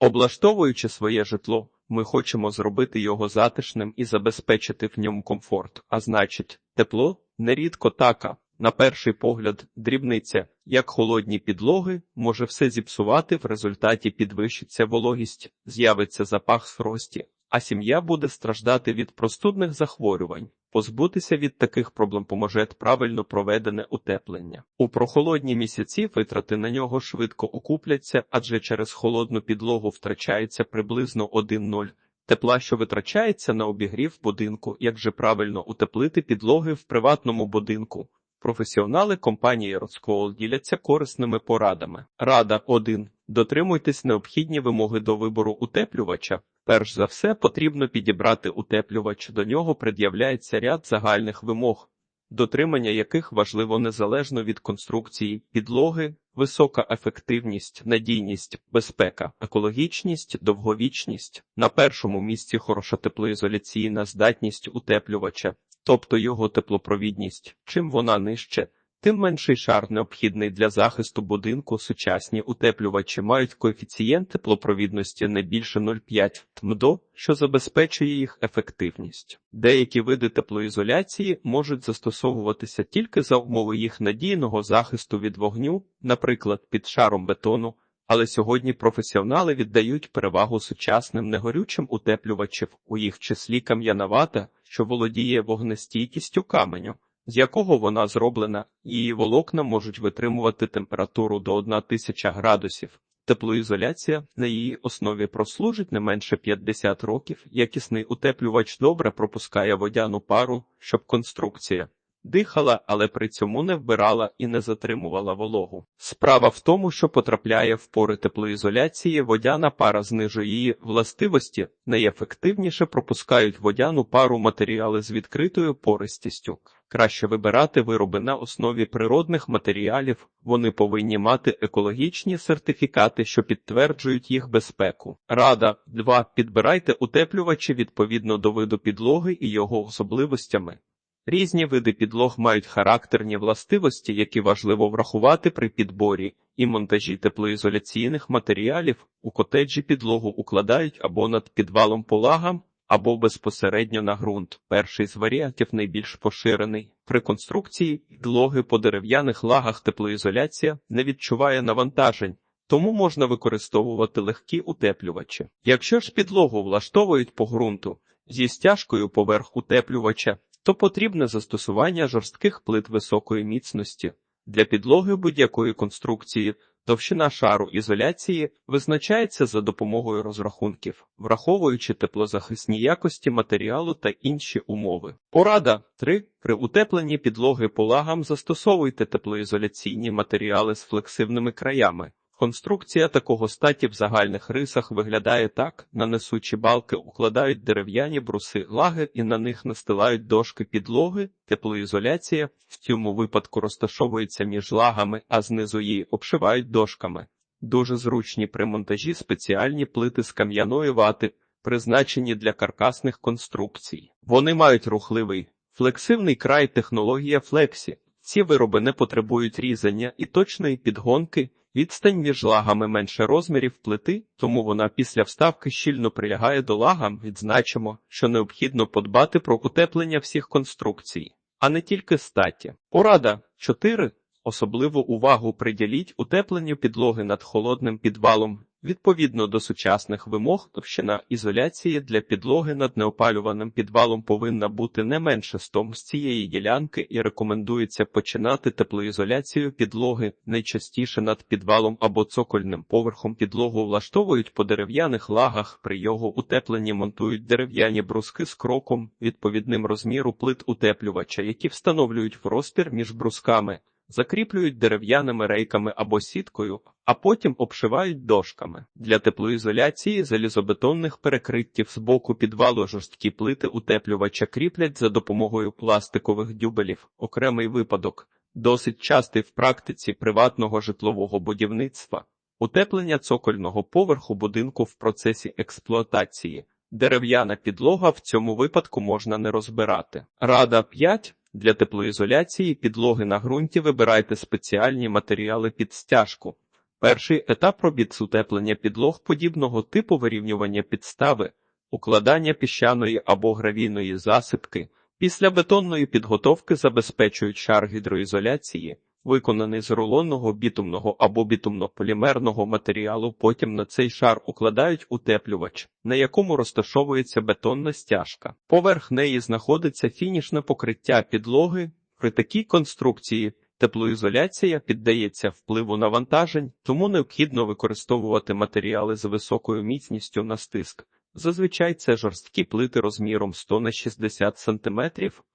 Облаштовуючи своє житло, ми хочемо зробити його затишним і забезпечити в ньому комфорт, а значить, тепло нерідко така. На перший погляд, дрібниця, як холодні підлоги, може все зіпсувати, в результаті підвищиться вологість, з'явиться запах срості, а сім'я буде страждати від простудних захворювань. Позбутися від таких проблем поможе правильно проведене утеплення. У прохолодні місяці витрати на нього швидко окупляться, адже через холодну підлогу втрачається приблизно 1,0 тепла, що витрачається на обігрів будинку, як же правильно утеплити підлоги в приватному будинку. Професіонали компанії Роскоул діляться корисними порадами. Рада 1. Дотримуйтесь необхідні вимоги до вибору утеплювача. Перш за все, потрібно підібрати утеплювач. До нього пред'являється ряд загальних вимог, дотримання яких важливо незалежно від конструкції, підлоги, висока ефективність, надійність, безпека, екологічність, довговічність. На першому місці хороша теплоізоляційна здатність утеплювача, тобто його теплопровідність. Чим вона нижче, тим менший шар необхідний для захисту будинку. Сучасні утеплювачі мають коефіцієнт теплопровідності не більше 0,5 ТМДО, що забезпечує їх ефективність. Деякі види теплоізоляції можуть застосовуватися тільки за умови їх надійного захисту від вогню, наприклад, під шаром бетону. Але сьогодні професіонали віддають перевагу сучасним негорючим утеплювачів, у їх числі кам'яна вата, що володіє вогнестійкістю каменю, з якого вона зроблена, її волокна можуть витримувати температуру до 1000 градусів. Теплоізоляція на її основі прослужить не менше 50 років. Якісний утеплювач добре пропускає водяну пару, щоб конструкція дихала, але при цьому не вбирала і не затримувала вологу. Справа в тому, що потрапляє в пори теплоізоляції, водяна пара знижує її властивості, найефективніше пропускають водяну пару матеріали з відкритою пористістю. Краще вибирати вироби на основі природних матеріалів, вони повинні мати екологічні сертифікати, що підтверджують їх безпеку. Рада 2. Підбирайте утеплювачі відповідно до виду підлоги і його особливостями. Різні види підлог мають характерні властивості, які важливо врахувати при підборі і монтажі теплоізоляційних матеріалів. У котеджі підлогу укладають або над підвалом полагам, або безпосередньо на ґрунт. Перший з варіантів найбільш поширений. При конструкції підлоги по дерев'яних лагах теплоізоляція не відчуває навантажень. Тому можна використовувати легкі утеплювачі. Якщо ж підлогу влаштовують по ґрунту зі стяжкою поверх утеплювача, то потрібне застосування жорстких плит високої міцності. Для підлоги будь-якої конструкції товщина шару ізоляції визначається за допомогою розрахунків, враховуючи теплозахисні якості матеріалу та інші умови. Порада 3. При утепленні підлоги полагам застосовуйте теплоізоляційні матеріали з флексивними краями. Конструкція такого статі в загальних рисах виглядає так: на несучі балки укладають дерев'яні бруси лаги і на них настилають дошки підлоги, теплоізоляція в цьому випадку розташовується між лагами, а знизу її обшивають дошками. Дуже зручні при монтажі спеціальні плити з кам'яної вати, призначені для каркасних конструкцій. Вони мають рухливий, флексивний край технологія флексі. Ці вироби не потребують різання і точної підгонки. Відстань між лагами менше розмірів плити, тому вона після вставки щільно прилягає до лагам. Відзначимо, що необхідно подбати про утеплення всіх конструкцій, а не тільки статі. Порада 4. Особливу увагу приділіть утепленню підлоги над холодним підвалом. Відповідно до сучасних вимог, товщина ізоляції для підлоги над неопалюваним підвалом повинна бути не менше 100 з цієї ділянки і рекомендується починати теплоізоляцію підлоги найчастіше над підвалом або цокольним поверхом. Підлогу влаштовують по дерев'яних лагах, при його утепленні монтують дерев'яні бруски з кроком, відповідним розміру плит утеплювача, які встановлюють в розпір між брусками закріплюють дерев'яними рейками або сіткою, а потім обшивають дошками. Для теплоізоляції залізобетонних перекриттів з боку підвалу жорсткі плити утеплювача кріплять за допомогою пластикових дюбелів. Окремий випадок, досить частий в практиці приватного житлового будівництва. Утеплення цокольного поверху будинку в процесі експлуатації. Дерев'яна підлога в цьому випадку можна не розбирати. Рада 5. Для теплоізоляції підлоги на ґрунті вибирайте спеціальні матеріали під стяжку. Перший етап робіт з утеплення підлог подібного типу вирівнювання підстави, укладання піщаної або гравійної засипки. Після бетонної підготовки забезпечують шар гідроізоляції, виконаний з рулонного бітумного або бітумно-полімерного матеріалу. Потім на цей шар укладають утеплювач, на якому розташовується бетонна стяжка. Поверх неї знаходиться фінішне покриття підлоги. При такій конструкції теплоізоляція піддається впливу навантажень, тому необхідно використовувати матеріали з високою міцністю на стиск. Зазвичай це жорсткі плити розміром 100 на 60 см,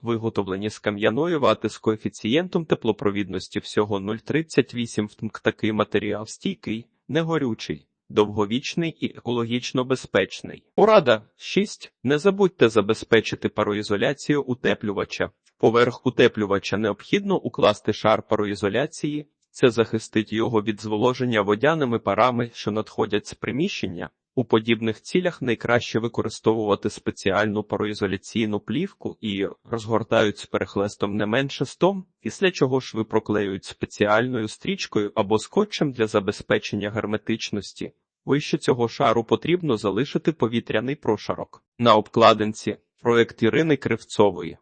виготовлені з кам'яної вати з коефіцієнтом теплопровідності всього 0,38 втмк. Такий матеріал стійкий, негорючий, довговічний і екологічно безпечний. Порада 6. Не забудьте забезпечити пароізоляцію утеплювача. Поверх утеплювача необхідно укласти шар пароізоляції. Це захистить його від зволоження водяними парами, що надходять з приміщення. У подібних цілях найкраще використовувати спеціальну пароізоляційну плівку і розгортають з перехлестом не менше 100, після чого шви проклеюють спеціальною стрічкою або скотчем для забезпечення герметичності. Вище цього шару потрібно залишити повітряний прошарок. На обкладинці проект Ірини Кривцової.